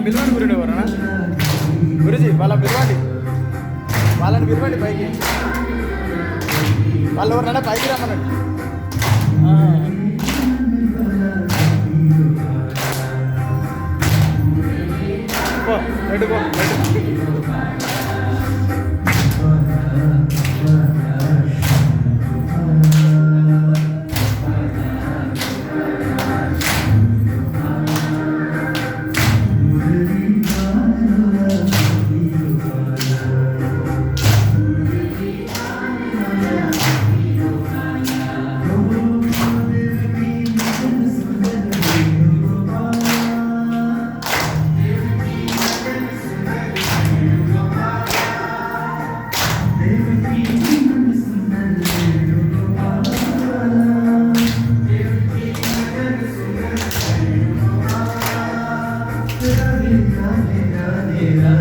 వాళ్ళని పిలవండి గురుడు ఎవరన్నా గురుజీ వాళ్ళని పిలవండి వాళ్ళని పిలవండి పైకి. వాళ్ళు ఎవరన్నా పైకి రమ్మనండి. ఆ. పో రెడ్డి. పో రెడ్డి. అన్ని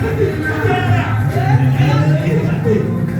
Thank you.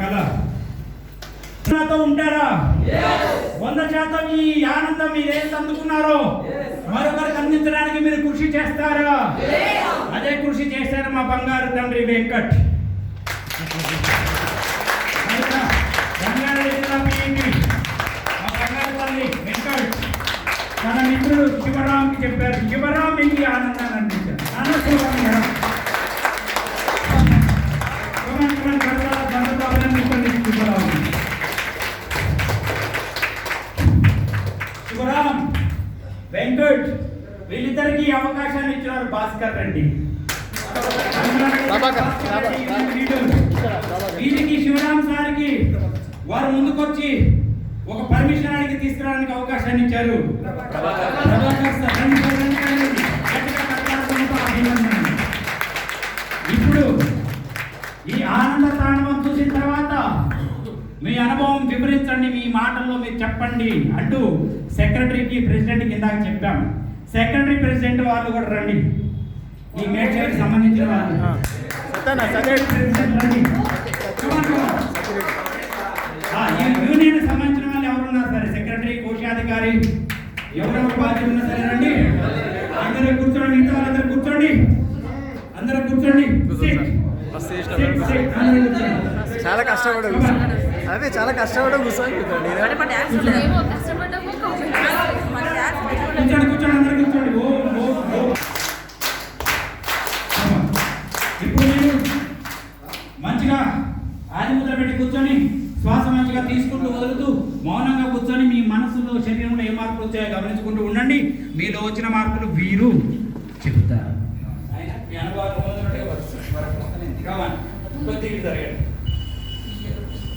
కళ ఉంటారా? వంద శాతం ఈ ఆనందం మీరు ఏం అందుకున్నారో? మరొకరికి అందించడానికి మీరు కృషి చేస్తారా? అదే కృషి చేశారు మా బంగారు తండ్రి వెంకట్. తన మిత్రుడు శివరాంకి చెప్పారు. శివరాం భాస్కర్ రెడ్డి. వీరికి శివరాం సార్కి వారు ముందుకొచ్చి ఒక పర్మిషన్ అడిగి తీసుకురావడానికి అవకాశాన్ని ఇచ్చారు. ఇప్పుడు ఈ ఆనంద తాండవం చూసిన తర్వాత మీ అనుభవం వివరించండి మీ మాటల్లో మీరు చెప్పండి అంటూ సెక్రటరీకి ప్రెసిడెంట్కి ఇందాక చెప్పాం. సెక్రటరీ ప్రెసిడెంట్ వాళ్ళు కూడా రండి. ఈ సంబంధించిన యూనియన్ సంబంధించిన వాళ్ళు సరే? సెక్రటరీ కోశాధికారి ఎవరెవరు బాధ్యత ఉన్నా సరే రండి. అందరూ కూర్చోండి వాళ్ళందరూ కూర్చోండి. అందరూ కూర్చోండి. కూర్చోండి. చాలా కష్టపడి అదే చాలా కష్టపడి కూర్చోండి కూర్చోండి అందరూ మంచిగా వదులుతూ మౌనంగా కూర్చొని మీ మనసులో శరీరంలో ఏ మార్పులు వచ్చాయో గమనించుకుంటూ ఉండండి. మీలో వచ్చిన మార్పులు వీరు చెబుతారు.